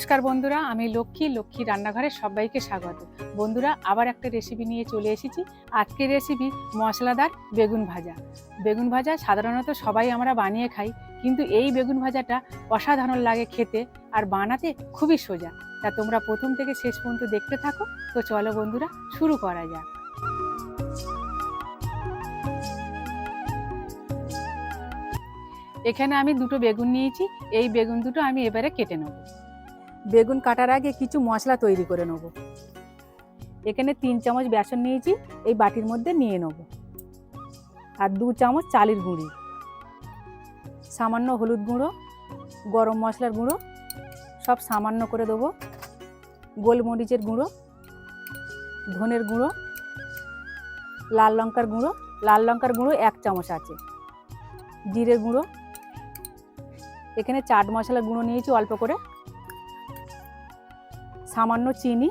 নমস্কার বন্ধুরা, আমি লক্ষ্মী লক্ষ্মী রান্নাঘরে সবাইকে স্বাগত। বন্ধুরা, আবার একটা রেসিপি নিয়ে চলে এসেছি। আজকের রেসিপি মশলাদার বেগুন ভাজা। বেগুন ভাজা সাধারণত সবাই আমরা বানিয়ে খাই, কিন্তু এই বেগুন ভাজাটা অসাধারণ লাগে খেতে আর বানাতে খুবই সোজা। তা তোমরা প্রথম থেকে শেষ পর্যন্ত দেখতে থাকো। তো চলো বন্ধুরা, শুরু করা যাক। এখানে আমি দুটো বেগুন নিয়েছি। এই বেগুন দুটো আমি এবারে কেটে নেব। বেগুন কাটার আগে কিছু মশলা তৈরি করে নেব। এখানে তিন চামচ বেসন নিয়েছি, এই বাটির মধ্যে নিয়ে নেব। আর দু চামচ চালের গুঁড়ি। সামান্য হলুদ গুঁড়ো, গরম মশলার গুঁড়ো, সব সামান্য করে দেবো। গোলমরিচের গুঁড়ো, ধনের গুঁড়ো, লাল লঙ্কার গুঁড়ো, লাল লঙ্কার গুঁড়ো এক চামচ আছে। জিরের গুঁড়ো। এখানে চাট মশলা গুঁড়ো নিয়েছি অল্প করে। সামান্য চিনি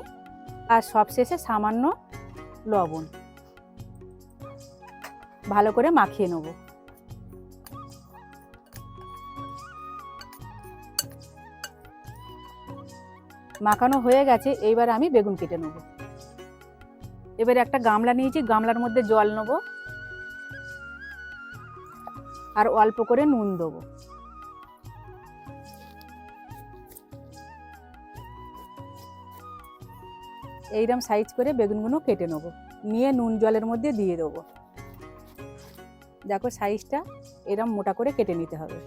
আর সবশেষে সামান্য লবণ। ভালো করে মাখিয়ে নেব। মাখানো হয়ে গেছে, এইবার আমি বেগুন কেটে নেব। এবার একটা গামলা নিয়েছি, গামলার মধ্যে জল নেব আর অল্প করে নুন দেবো। এইরকম সাইজ করে বেগুনগুলো কেটে নেব। নিয়ে নুন জলের মধ্যে দিয়ে দেবো। দেখো সাইজটা এরম মোটা করে কেটে নিতে হবে।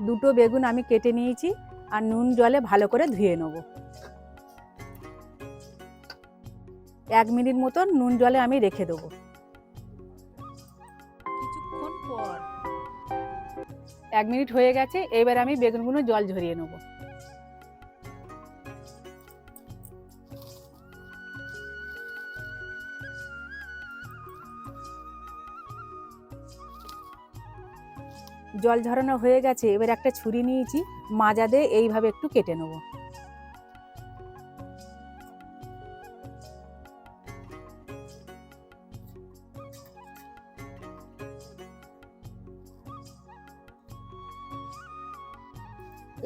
দুটো বেগুন আমি কেটে নিয়েছি আর নুন জলে ভালো করে ধুয়ে নেব। এক মিনিট মতন নুন জলে আমি রেখে দেবো। কিছুক্ষণ পর। এক মিনিট হয়ে গেছে এবার আমি বেগুনগুলো জল ঝরিয়ে নেব। জল ঝরানো হয়ে গেছে, এবার একটা ছুরি নিয়েছি, মাজা দিয়ে এইভাবে একটু কেটে নেব।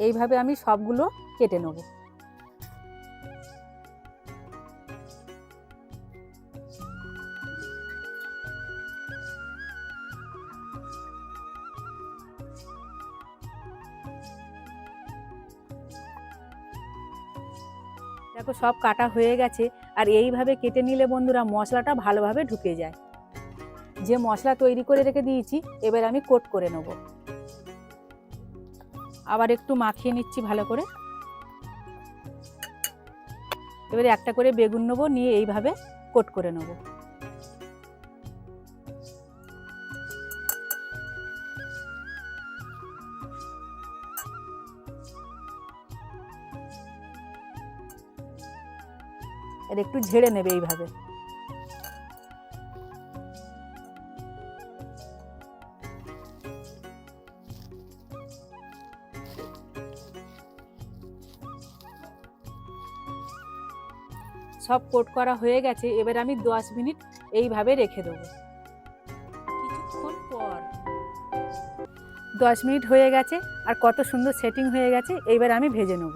এইভাবে আমি সবগুলো কেটে নেব। দেখো সব কাটা হয়ে গেছে, আর এইভাবে কেটে নিলে বন্ধুরা মশলাটা ভালোভাবে ঢুকে যায়। যে মশলা তৈরি করে রেখে দিয়েছি, এবার আমি কোট করে নেব। আবার একটু মাখিয়ে নিচ্ছি ভালো করে। এবারে একটা করে বেগুন নেব, নিয়ে এইভাবে কোট করে নেব। এর একটু ঝেড়ে নেবে এইভাবে। সব কোট করা হয়ে গেছে, এবার আমি দশ মিনিট এইভাবে রেখে দেবো। দশ মিনিট হয়ে গেছে, আর কত সুন্দর সেটিং হয়ে গেছে, এইবার আমি ভেজে নেব।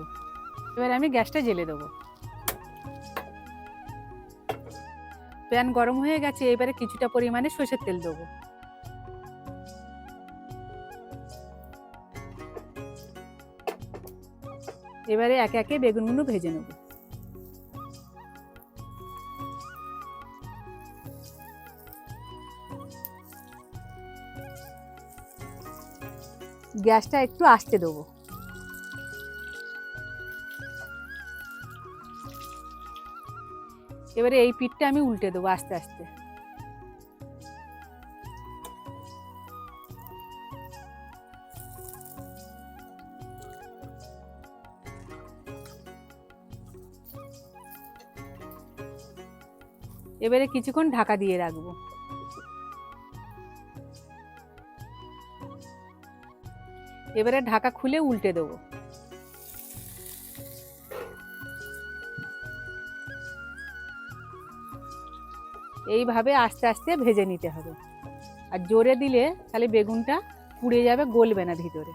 এবার আমি গ্যাসটা জেলে দেবো। প্যান গরম হয়ে গেছে, এবারে কিছুটা পরিমাণে সর্ষের তেল দেবো। এবারে একে একে বেগুনগুলো ভেজে নেব। গ্যাসটা একটু আস্তে দেবো। এবারে এই পিঠটা আমি উল্টে দেবো আস্তে আস্তে। এবারে কিছুক্ষণ ঢাকা দিয়ে রাখব। এবারে ঢাকা খুলে উল্টে দেবো। এইভাবে আস্তে আস্তে ভেজে নিতে হবে। আর জোরে দিলে তাহলে বেগুনটা পুড়ে যাবে গলবে না ভিতরে।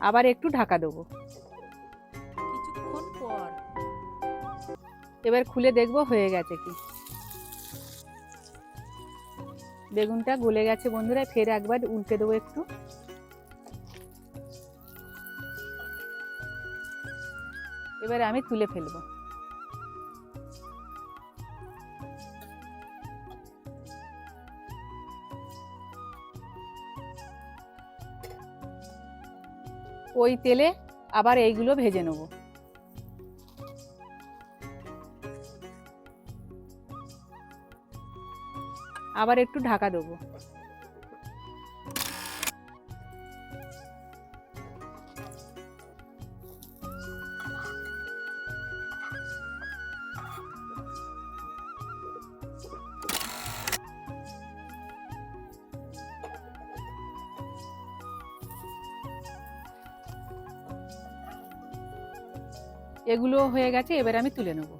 আবার একটু ঢাকা দেবো। কিছুক্ষণ পর। এবার খুলে দেখব হয়ে গেছে কি। বেগুনটা গলে গেছে বন্ধুরা ফের একবার উল্টে দেবো একটু। এবারে আমি তুলে ফেলব। ওই তেলে আবার এইগুলো ভেজে নেব। আবার একটু ঢাকা দেবো। এগুলো হয়ে গেছে এবার আমি তুলে নেব।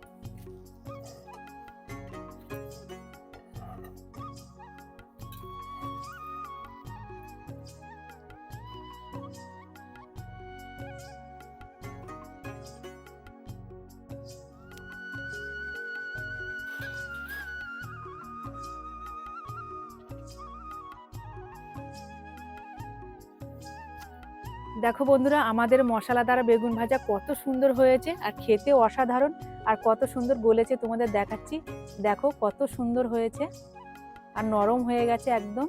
দেখো বন্ধুরা, আমাদের মশলাদার বেগুন ভাজা কত সুন্দর হয়েছে আর খেতে অসাধারণ আর কত সুন্দর গলেছে তোমাদের দেখাচ্ছি। দেখো কত সুন্দর হয়েছে আর নরম হয়ে গেছে একদম।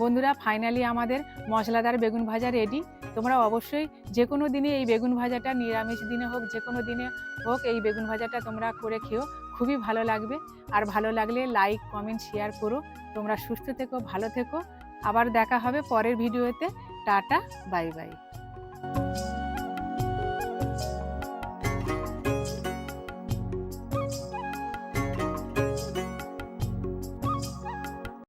বন্ধুরা ফাইনালি আমাদের মশলাদার বেগুন ভাজা রেডি তোমরা অবশ্যই যে কোনো দিনে এই বেগুন ভাজাটা নিরামিষ দিনে হোক, যে কোনো দিনে হোক এই বেগুন ভাজাটা তোমরা করে খেও। খুবই ভালো লাগবে। আর ভালো লাগলে লাইক কমেন্ট শেয়ার করো। তোমরা সুস্থ থেকো, ভালো থেকো। আবার দেখা হবে পরের ভিডিওতে টাটা বাই বাই